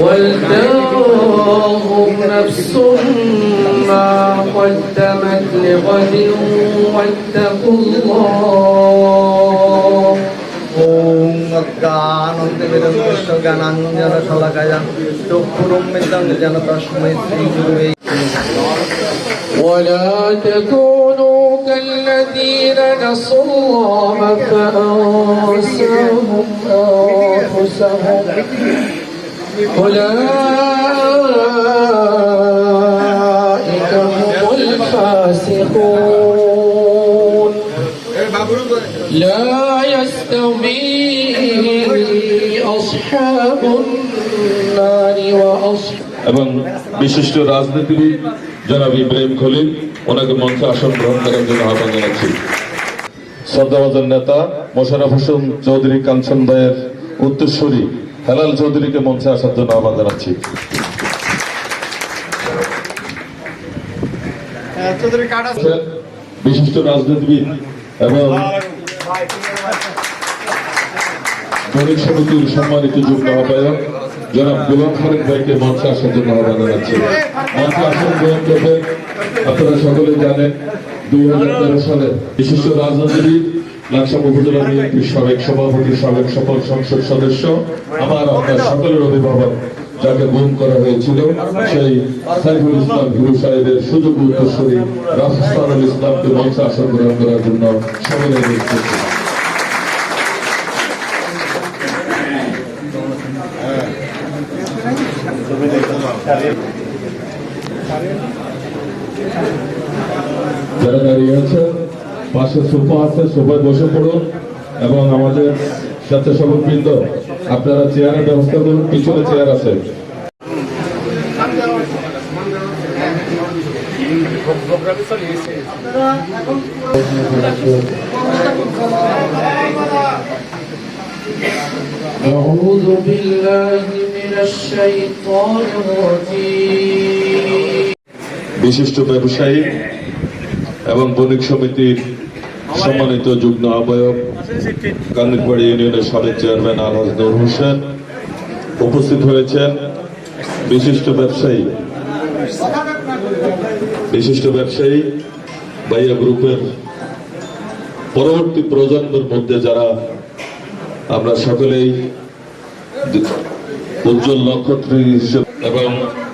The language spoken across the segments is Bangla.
ولتنظر نفس ما قدمت لغد واتقوا الله আনন্দে বেদন্ত জ্ঞানাঞ্জন শলাকায়ান চক্ষুরম্মিতং যেন তস্মৈ শ্রী গুরুবে ولا تكونوا كالذين نسوا الله فأنساهم أنفسهم أولئك هم الفاسقون لا يستوي أصحاب النار وأصحاب এবং বিশিষ্ট রাজনীতিবিদ জনাব ইব্রাহিম খলিল ওনাকে মঞ্চে আসন গ্রহণ করার জন্য আহ্বান জানাচ্ছি শ্রদ্ধাভাজন নেতা মোশারফ হোসেন চৌধুরী কাঞ্চন ভাইয়ের উত্তরসূরি হেলাল চৌধুরীকে মঞ্চে আসার জন্য আহ্বান জানাচ্ছি। বিশিষ্ট রাজনীতিবিদ এবং বণিক সমিতির সম্মানিত যুগ্ম আহ্বায়ক জনাব গোলাম ফারুক ভাইকে মঞ্চে আসার জন্য আহ্বান জানাচ্ছি। মঞ্চে আসন গ্রহণ করবে আপনারা সকলে জানেন দুই হাজার তেরো সালে বিশিষ্ট রাজনীতিবিদ লাকসাম উপজেলা বিএনপির সাবেক সভাপতি, সাবেক সফল সংসদ সদস্য, আমার আপনার সকলের অভিভাবক যাকে গুম করা হয়েছিল, সেই সাইফুল ইসলাম হিরু সাহেবের সুযোগ উত্তরসূরি রাফস্তানুল ইসলামকে মঞ্চে আসন গ্রহণ করার জন্য সকলে যারা দাঁড়িয়ে আছে পাশে সোফা আছে সোফায় বসে পড়ুন এবং আমাদের স্বেচ্ছাসেবক বৃন্দ আপনারা চেয়ারের ব্যবস্থা করুন পিছনে চেয়ার আছে أعوذ بالله من الشيطان الرجيم বিশিষ্ট ব্যবসায়ী এবং বণিক সমিতির সম্মানিত যুগ্ম আহ্বায়ক কান্দিরপাড়ি ইউনিয়নের সাবেক চেয়ারম্যান আলহাজ নূর হোসেন উপস্থিত হয়েছেন। বিশিষ্ট ব্যবসায়ী বিশিষ্ট ব্যবসায়ী ভাইয়া গ্রুপের পরবর্তী প্রজন্মের মধ্যে যারা আমরা সকলেই উজ্জ্বল নক্ষত্র হিসেবে এবং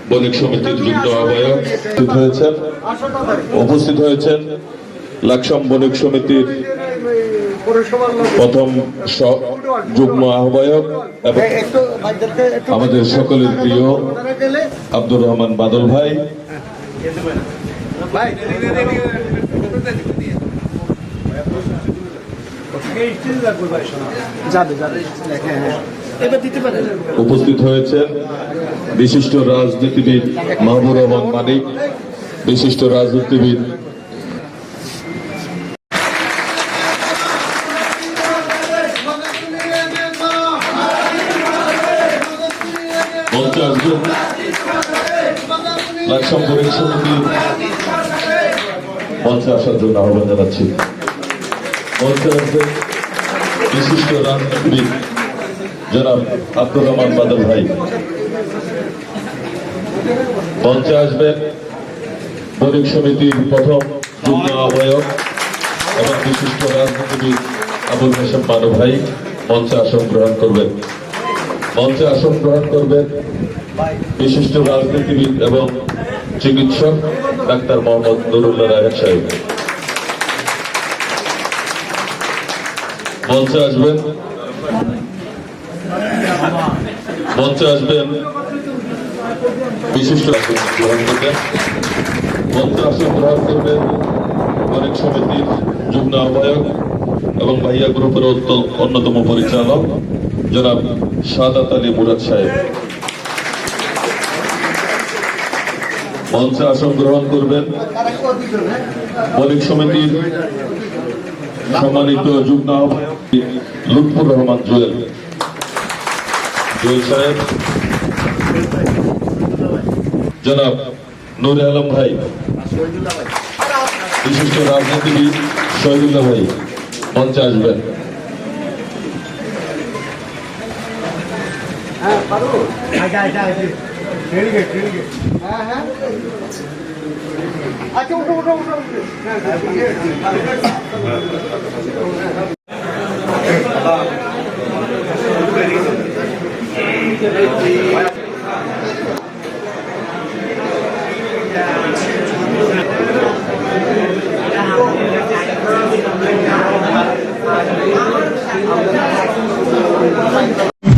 বণিক সমিতির যুক্ত আহ্বায়ক উপস্থিত হয়েছেন। উপস্থিত হয়েছেন লাকসাম বণিক সমিতির প্রথম যুগ্ম আহ্বায়ক এবং আমাদের সকলের প্রিয় আব্দুর রহমান বাদল ভাই। উপস্থিত হয়েছেন বিশিষ্ট রাজনীতিবিদ মাহবুর রহমান মানিক, বিশিষ্ট রাজনীতিবিদ মঞ্চে আসবেন লাকসাম বণিক মঞ্চে বিশিষ্ট রাজনীতিবিদ জনাব আব্দুর রহমান বাদল ভাই। মঞ্চে আসবেন বণিক সমিতির প্রথম যুগ্ম আহ্বায়ক এবং বিশিষ্ট রাজনীতিবিদ আবুল হাসান মানব ভাই। মঞ্চে আসন গ্রহণ করবেন। মঞ্চে আসন গ্রহণ করবেন বিশিষ্ট রাজনীতিবিদ এবং চিকিৎসক ডাক্তার মোহাম্মদ নুরুল্লাহ রায় সাহেব। মঞ্চে আসবেন। মঞ্চে আসবেন বিশিষ্ট গ্রহণ করবেন মঞ্চে আসন গ্রহণ করবেন অনেক সমিতির যুগ্ম আহ্বায়ক এবং ভাইয়া গ্রুপের অন্যতম পরিচালক, জনাব সাদাত আলী মুরাদ সাহেব। মঞ্চে আসন গ্রহণ করবেন বণিক সমিতির সম্মানিত যুগ্ম আহ্বায়ক লুৎফুর রহমান জুয়েল। জুয়েল সাহেব। জনাব নুর আলম ভাই। বিশিষ্ট রাজনীতিবিদ শহীদুল্লাহ ভাই মঞ্চে আসবেন। হ্যাঁ পারো। আচ্ছা আচ্ছা ঠিক আছে ঠিক হ্যাঁ হ্যাঁ। আচ্ছা উঠো উঠো উঠো। হ্যাঁ।, হ্যাঁ, হ্যাঁ।